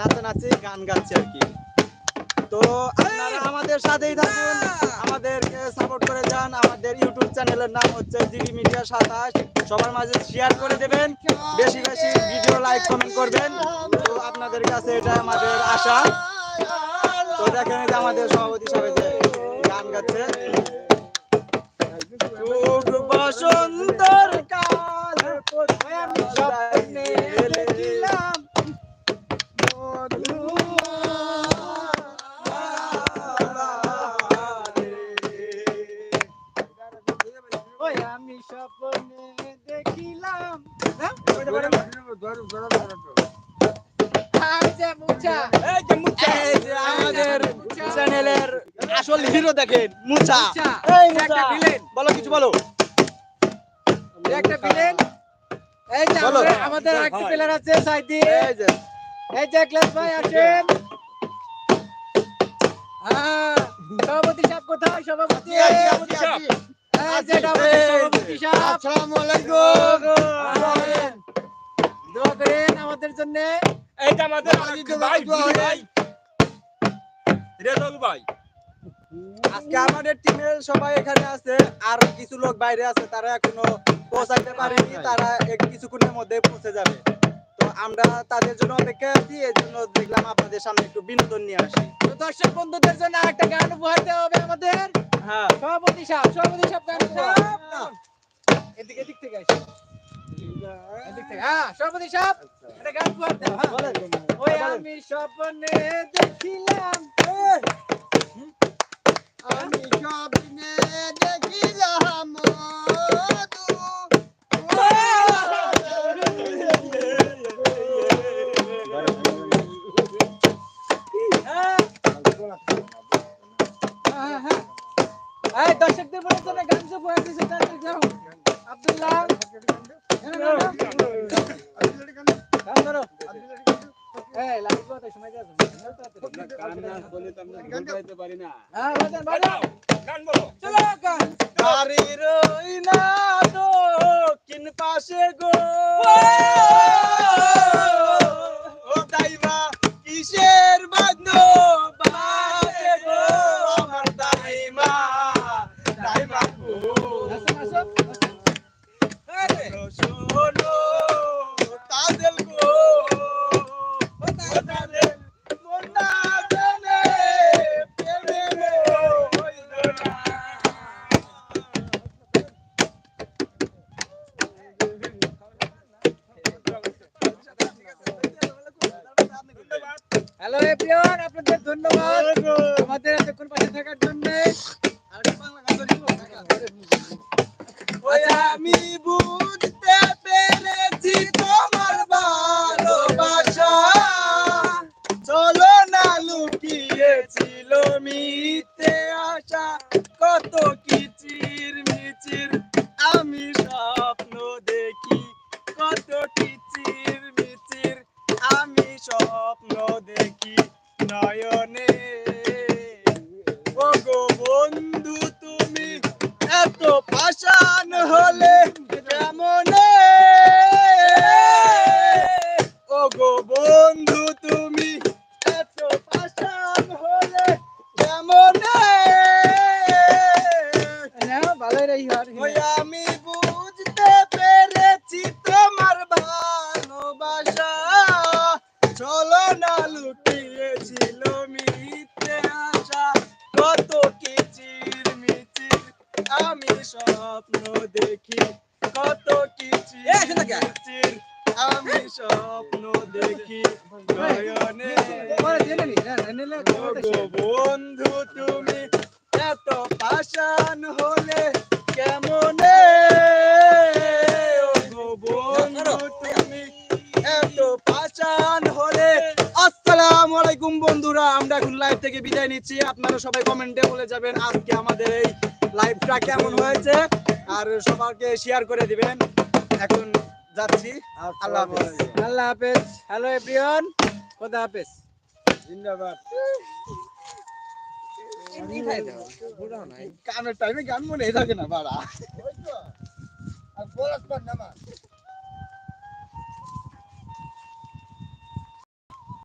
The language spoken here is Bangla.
নাচানাচি গান গাচ্ছে আর কি। তো আপনারা আমাদের সাথেই থাকুন আমাদেরকে সাপোর্ট করে যান। আমাদের ইউটিউব চ্যানেলের নাম হচ্ছে জিডি মিডিয়া সাতাশ। সবার মাঝে শেয়ার করে দেবেন। বেশি বেশি ভিডিও লাইক কমেন্ট করবেন। তো আপনাদের কাছে এটা আমাদের আশা। তো দেখেন যে আমাদের সভাপতি সাহেব যে গান গাচ্ছে। বসন্তর কাল স্বপ্নে ওই আমি স্বপ্নে দেখিলাম। আমাদের চ্যানেলের আসল হিরো দেখেন মুচা। মুচা, এই মুচা। বলো কিছু বলো। একটা বিলেন এই যে আমাদের একটা প্লেয়ার আছে সাইদি। এই যে। এই যে ক্লাস ভাই আছেন। হ্যাঁ সভাপতি সাহেব কোথায়? সভাপতি। আসসালামু আলাইকুম। দোয়া করেন আমাদের জন্য। এইটা আমাদের ভাই ভাই রেজাউল ভাই। আজকে আমাদের টিমের সবাই এখানে আছে আর কিছু লোক বাইরে আছে তারা এখনও পৌঁছাইতে পারেনি তারা কিছুক্ষণের মধ্যে পৌঁছে যাবে। তো আমরা তাদের জন্য অপেক্ষা আছি এই জন্য দেখলাম আপনাদের সামনে একটু বিনোদন নিয়ে আসি। তো দর্শক বন্ধুদের জন্য একটা গান উপহার দেওয়া হবে আমাদের। হ্যাঁ। সভাপতি সাহেব সভাপতি সাহেব গান এদিকে এদিক থেকে আসি। হ্যাঁ হ্যাঁ। আমি স্বপ্নে দেখিলাম আমি স্বপ্নে দেখিলাম। হ্যাঁ। দর্শকদের বলে জন্য গান উপহার দিয়েছে তার যাও। না। দক্ষিণ পাশে গো ও দাইমা কিসের বাদ্য বাজে গো আমার দাইমা দাইমা গো আসো আসো শোনো তাদের গো ও তাদের মন না জানে প্রেমে হইল না হ্যালো এভরিওয়ান আপনাদের ধন্যবাদ। আমাদের এতক্ষণ পাশে থাকার জন্য। ওই আমি আমি স্বপ্ন দেখি। কত মিচির আমি স্বপ্ন দেখি। নয়নে বন্ধু তুমি এত পাষাণ হলে কেমনে? বন্ধু তুমি এত পাষাণ হলে। আসসালামু আলাইকুম বন্ধুরা আমরা এখন লাইভ থেকে বিদায় নিচ্ছি। আপনারা সবাই কমেন্টে বলে যাবেন আজকে আমাদের এই লাইভটা কেমন হয়েছে? আর সবাইকে শেয়ার করে দিবেন। এখন যাচ্ছি। আল্লাহ হাফেজ। আল্লাহ হাফেজ। হ্যালো এভরিওয়ান খোদা হাফেজ। জিন্দাবাদ। কি খাই দাও। বুড়াও নাই কামের টাইমে গান মনে থাকে না বাড়া। আর বলাস না।